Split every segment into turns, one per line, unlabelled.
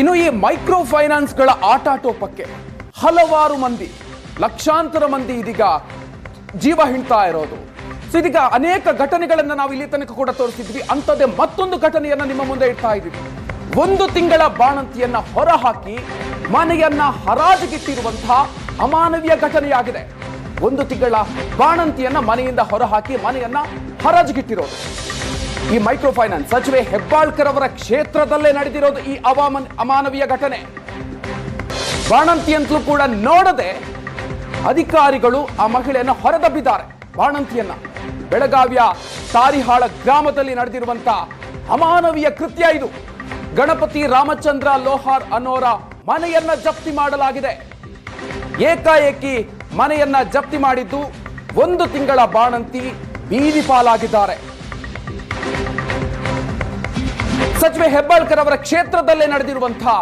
ಇನ್ನು ಈ ಮೈಕ್ರೋ ಫೈನಾನ್ಸ್ಗಳ ಆಟಾಟೋಪಕ್ಕೆ ಹಲವಾರು ಮಂದಿ, ಲಕ್ಷಾಂತರ ಮಂದಿ ಇದೀಗ ಜೀವ ಹಿಂಡ್ತಾ ಇರೋದು. ಸೊ ಇದೀಗ ಅನೇಕ ಘಟನೆಗಳನ್ನು ನಾವು ಇಲ್ಲಿ ತನಕ ಕೂಡ ತೋರಿಸಿದ್ವಿ. ಅಂಥದ್ದೇ ಮತ್ತೊಂದು ಘಟನೆಯನ್ನ ನಿಮ್ಮ ಮುಂದೆ ಇಡ್ತಾ ಇದ್ದೀವಿ. ಒಂದು ತಿಂಗಳ ಬಾಣಂತಿಯನ್ನ ಹೊರಹಾಕಿ ಮನೆಯನ್ನ ಹರಾಜಿಗಿಟ್ಟಿರುವಂತಹ ಅಮಾನವೀಯ ಘಟನೆಯಾಗಿದೆ. ಒಂದು ತಿಂಗಳ ಬಾಣಂತಿಯನ್ನ ಮನೆಯಿಂದ ಹೊರಹಾಕಿ ಮನೆಯನ್ನ ಹರಾಜಿಗಿಟ್ಟಿರೋದು. ಈ ಮೈಕ್ರೋ ಫೈನಾನ್ಸ್ ಸಚಿವೆ ಹೆಬ್ಬಾಳ್ಕರ್ ಅವರ ಕ್ಷೇತ್ರದಲ್ಲೇ ನಡೆದಿರೋದು ಈ ಅವಾಮನ್, ಅಮಾನವೀಯ ಘಟನೆ. ಬಾಣಂತಿಯಂತಲೂ ಕೂಡ ನೋಡದೆ ಅಧಿಕಾರಿಗಳು ಆ ಮಹಿಳೆಯನ್ನು ಹೊರದಬ್ಬಿದ್ದಾರೆ. ಬಾಣಂತಿಯನ್ನ. ಬೆಳಗಾವಿಯ ತಾರಿಹಾಳ ಗ್ರಾಮದಲ್ಲಿ ನಡೆದಿರುವಂತ ಅಮಾನವೀಯ ಕೃತ್ಯ ಇದು. ಗಣಪತಿ ರಾಮಚಂದ್ರ ಲೋಹಾರ್ ಅನ್ನೋರ ಮನೆಯನ್ನ ಜಪ್ತಿ ಮಾಡಲಾಗಿದೆ. ಏಕಾಏಕಿ ಮನೆಯನ್ನ ಜಪ್ತಿ ಮಾಡಿದ್ದು ಒಂದು ತಿಂಗಳ ಬಾಣಂತಿ ಬೀದಿ ಪಾಲಾಗಿದ್ದಾರೆ. ಸಚಿವೆ ಹೆಬ್ಬಾಳ್ಕರ್ ಅವರ ಕ್ಷೇತ್ರದಲ್ಲೇ ನಡೆದಿರುವಂತಹ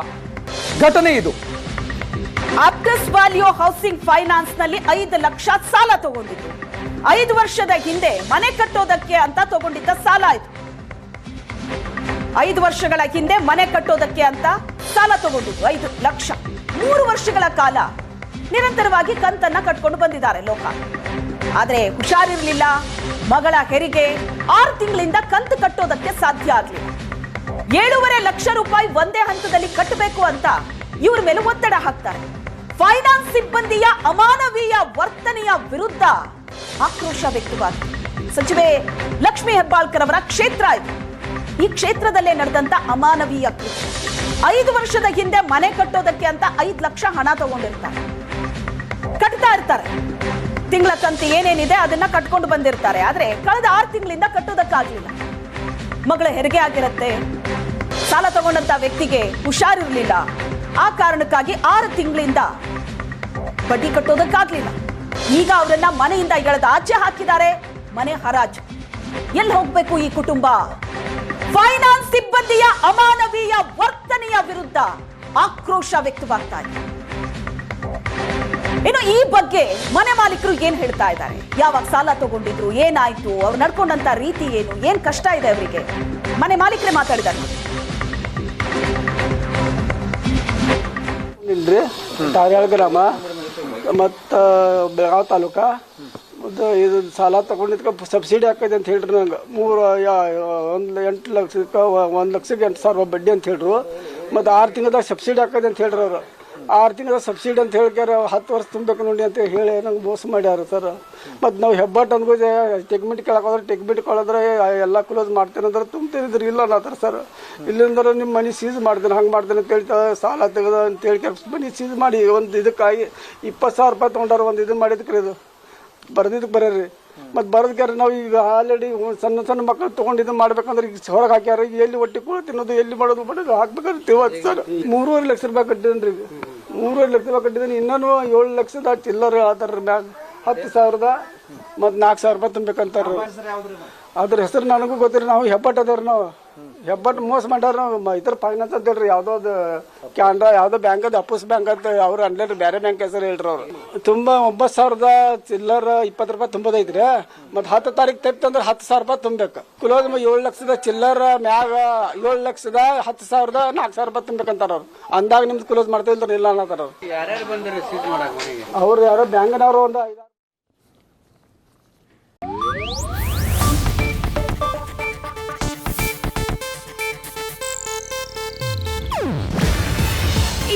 ಘಟನೆ ಇದು.
ಆಪ್ಟಸ್ ವ್ಯಾಲ್ಯೂ ಹೌಸಿಂಗ್ ಫೈನಾನ್ಸ್ನಲ್ಲಿ ಐದು ಲಕ್ಷ ಸಾಲ ತಗೊಂಡಿದ್ರು ಐದು ವರ್ಷದ ಹಿಂದೆ ಮನೆ ಕಟ್ಟೋದಕ್ಕೆ ಅಂತ ತಗೊಂಡಿದ್ದ ಸಾಲ ಇದು. ಐದು ವರ್ಷಗಳ ಹಿಂದೆ ಮನೆ ಕಟ್ಟೋದಕ್ಕೆ ಅಂತ ಸಾಲ ತಗೊಂಡಿದ್ದು ಐದು ಲಕ್ಷ. ಮೂರು ವರ್ಷಗಳ ಕಾಲ ನಿರಂತರವಾಗಿ ಕಂತನ್ನ ಕಟ್ಕೊಂಡು ಬಂದಿದ್ದಾರೆ ಲೋಕ. ಆದ್ರೆ ಹುಷಾರಿರ್ಲಿಲ್ಲ. ಮಗಳ ಹೆರಿಗೆ ಆರು ತಿಂಗಳಿಂದ ಕಂತು ಕಟ್ಟೋದಕ್ಕೆ ಸಾಧ್ಯ ಆಗ್ಲಿಲ್ಲ. ಏಳೂವರೆ ಲಕ್ಷ ರೂಪಾಯಿ ಒಂದೇ ಹಂತದಲ್ಲಿ ಕಟ್ಟಬೇಕು ಅಂತ ಇವ್ರ ಮೇಲೆ ಒತ್ತಡ ಹಾಕ್ತಾರೆ. ಫೈನಾನ್ಸ್ ಸಿಬ್ಬಂದಿಯ ಅಮಾನವೀಯ ವರ್ತನೆಯ ವಿರುದ್ಧ ಆಕ್ರೋಶ ವ್ಯಕ್ತವಾಗಿದೆ. ಸಚಿವೆ ಲಕ್ಷ್ಮೀ ಹೆಬ್ಬಾಳ್ಕರ್ ಅವರ ಕ್ಷೇತ್ರ ಇದು. ಈ ಕ್ಷೇತ್ರದಲ್ಲೇ ನಡೆದಂತ ಅಮಾನವೀಯ ಐದು ವರ್ಷದ ಹಿಂದೆ ಮನೆ ಕಟ್ಟೋದಕ್ಕೆ ಅಂತ ಐದು ಲಕ್ಷ ಹಣ ತಗೊಂಡಿರ್ತಾರೆ. ಕಟ್ತಾ ಇರ್ತಾರೆ. ತಿಂಗಳ ಕಂತು ಏನೇನಿದೆ ಅದನ್ನ ಕಟ್ಕೊಂಡು ಬಂದಿರ್ತಾರೆ. ಆದ್ರೆ ಕಳೆದ ಆರು ತಿಂಗಳಿಂದ ಕಟ್ಟೋದಕ್ಕಾಗ್ಲಿಲ್ಲ. ಮಗಳ ಹೆರಿಗೆ ಆಗಿರತ್ತೆ. ಸಾಲ ತಗೊಂಡಂತ ವ್ಯಕ್ತಿಗೆ ಹುಷಾರಿರ್ಲಿಲ್ಲ. ಆ ಕಾರಣಕ್ಕಾಗಿ ಆರು ತಿಂಗಳಿಂದ ಬಡ್ಡಿ ಕಟ್ಟೋದಕ್ಕಾಗ್ಲಿಲ್ಲ. ಈಗ ಅವರನ್ನ ಮನೆಯಿಂದ ಎಳೆದ ಆಚೆ ಹಾಕಿದ್ದಾರೆ. ಮನೆ ಹರಾಜು. ಎಲ್ಲಿ ಹೋಗ್ಬೇಕು ಈ ಕುಟುಂಬ? ಫೈನಾನ್ಸ್ ಸಿಬ್ಬಂದಿಯ ಅಮಾನವೀಯ ವರ್ತನೆಯ ವಿರುದ್ಧ ಆಕ್ರೋಶ ವ್ಯಕ್ತವಾಗ್ತಾ ಇದೆ. ಇನ್ನು ಈ ಬಗ್ಗೆ ಮನೆ ಮಾಲೀಕರು ಏನ್ ಹೇಳ್ತಾ ಇದ್ದಾರೆ? ಯಾವಾಗ ಸಾಲ ತಗೊಂಡಿದ್ರು, ಏನಾಯ್ತು, ಅವ್ರು ನಡ್ಕೊಂಡಂತ ರೀತಿ ಏನು, ಏನ್ ಕಷ್ಟ ಇದೆ ಅವರಿಗೆ? ಮನೆ ಮಾಲೀಕರೇ ಮಾತಾಡಿದ್ದಾರೆ.
ಇಲ್ರಿ ತಾರ್ಯಾಳ ಗ್ರಾಮ, ಮತ್ತು ಬೆಳಗಾವ್ ತಾಲೂಕ. ಮತ್ತು ಇದು ಸಾಲ ತಗೊಂಡಿದ್ಕ ಸಬ್ಸಿಡಿ ಹಾಕೈತೆ ಅಂತ ಹೇಳ್ರಿ ನಂಗೆ. ಮೂರು ಒಂದು ಎಂಟು ಲಕ್ಷಕ್ಕೆ, ಒಂದು ಲಕ್ಷಕ್ಕೆ ಎಂಟು ಸಾವಿರ ಬಡ್ಡಿ ಅಂತ ಹೇಳ್ರು. ಮತ್ತು ಆರು ತಿಂಗಳದಾಗ ಸಬ್ಸಿಡಿ ಹಾಕೈತೆ ಅಂತ ಹೇಳ್ರಿ ಅವ್ರು. ಆರು ತಿಂಗಳ ಸಬ್ಸಿಡಿ ಅಂತ ಹೇಳ್ಕ್ಯಾರ, ಹತ್ತು ವರ್ಷ ತುಂಬಬೇಕು ನೋಡಿ ಅಂತ ಹೇಳಿ ನಂಗೆ ಮೋಸ ಮಾಡ್ಯಾರ ಸರ್. ಮತ್ತು ನಾವು ಹೆಬ್ಬಾಟ್ ಅಂದ್ಕೋದೆ ಟೆಕ್ಮಿಟ್ ಕೇಳಕ್ಕೆ ಹೋದ್ರೆ ಟೆಕ್ಮಿಟ್ ಕೊಳದ್ರೆ ಎಲ್ಲ ಕ್ಲೋಸ್ ಮಾಡ್ತೇನೆ ಅಂದ್ರೆ ತುಂಬ್ತಿದ್ರು ಇಲ್ಲ ಅನ್ನತ್ತಾರ ಸರ್. ಇಲ್ಲಿಂದ್ರೆ ನಿಮ್ಮ ಮನೆ ಸೀಸ್ ಮಾಡ್ತೇನೆ, ಹಂಗೆ ಮಾಡ್ತೇನೆ ಅಂತ ಹೇಳ್ತಾ ಸಾಲ ತೆಗೆದ ಅಂತ ಹೇಳಿ ಮನೆ ಸೀಸ್ ಮಾಡಿ ಒಂದು ಇದಕ್ಕಾಗಿ ಇಪ್ಪತ್ತು ಸಾವಿರ ರೂಪಾಯಿ ತೊಗೊಂಡಾರ ಒಂದು ಇದು ಮಾಡಿದಕ್ರಿ ಇದು. ಬರ್ದಿದ್ದಕ್ಕೆ ಬರೀ ಮತ್ತು ಬರೋದಕ್ಕೆ ನಾವು ಈಗ ಆಲ್ರೆಡಿ ಸಣ್ಣ ಸಣ್ಣ ಮಕ್ಕಳು ತೊಗೊಂಡು ಇದು ಮಾಡ್ಬೇಕಂದ್ರೆ ಈಗ ಹೊರಗೆ ಹಾಕ್ಯಾರ ಎಲ್ಲಿ ಒಟ್ಟಿ ಕೂಡ ತಿನ್ನೋದು, ಎಲ್ಲಿ ಮಾಡೋದು ಮಾಡೋದು ಹಾಕ್ಬೇಕಾದ್ರೆ ತಿಳ್ವತ್ತು ಸರ್. ಮೂರುವರೆ ಲಕ್ಷ ರೂಪಾಯಿ ಕಟ್ಟಿದ್ದೀನಿ ಮೂರುವರೆ ಲಕ್ಷ ರೂಪಾಯಿ ಕಟ್ಟಿದ್ದೀನಿ. ಇನ್ನೂ ಏಳು ಲಕ್ಷದ ಚಿಲ್ಲರ್ ಆಧಾರ ಮ್ಯಾಗ ಹತ್ತು ಸಾವಿರದ ಮತ್ತು ನಾಲ್ಕು ಸಾವಿರ ರೂಪಾಯಿ ತುಂಬೇಕಂತಾರ ಅದ್ರ ಹೆಸರು ನನಗೂ ಗೊತ್ತಿಲ್ಲ. ನಾವು ಹೆಬ್ಬಟ್ಟು ಅದಾರ ನಾವು. ಹೆಬ್ಬಟ್ಟು ಮೋಸ ಮಾಡ್ಯಾರ ಇದ್ರ ಫೈನಾನ್ಸ್ ಅಂತ ಹೇಳ್ರಿ ಯಾವುದೋ ಕ್ಯಾನ್ರಾ ಯಾವ್ದೋ ಬ್ಯಾಂಕ್ ಅದ ಅಪ್ಪಸ್ ಬ್ಯಾಂಕ್ ಅಂತ ಅವ್ರು ಅನ್ಲೇರಿ ಬೇರೆ ಬ್ಯಾಂಕ್ ಹೆಸರು ಹೇಳ್ರಿ ಅವ್ರು. ತುಂಬಾ ಒಂಬತ್ತು ಸಾವಿರದ ಚಿಲ್ಲರ್ ಇಪ್ಪತ್ತು ರೂಪಾಯಿ ತುಂಬದೈತ್ರಿ ಮತ್ತು ಹತ್ತು ತಾರೀಕು ತೆಪ್ತಂದ್ರೆ ಹತ್ತು ಸಾವಿರ ರೂಪಾಯಿ ತುಂಬಬೇಕು. ಕುಲೋದ್ ಏಳು ಲಕ್ಷದ ಚಿಲ್ಲರ್ ಮ್ಯಾಗ ಏಳು ಲಕ್ಷದ ಹತ್ತು ಸಾವಿರದ ನಾಲ್ಕು ಸಾವಿರ ರೂಪಾಯಿ ತುಂಬಬೇಕಂತಾರ ಅವ್ರು. ಅಂದಾಗ ನಿಮ್ದು ಕ್ಲೋಸ್ ಮಾಡ್ತಿಲ್ಲ ಇಲ್ಲ ಅನ್ನತಾರ ಅವ್ರು.
ಯಾರ್ಯಾರು ಬಂದಿರಿ
ಅವ್ರು ಯಾರೋ ಬ್ಯಾಂಕ್ನವರು ಒಂದು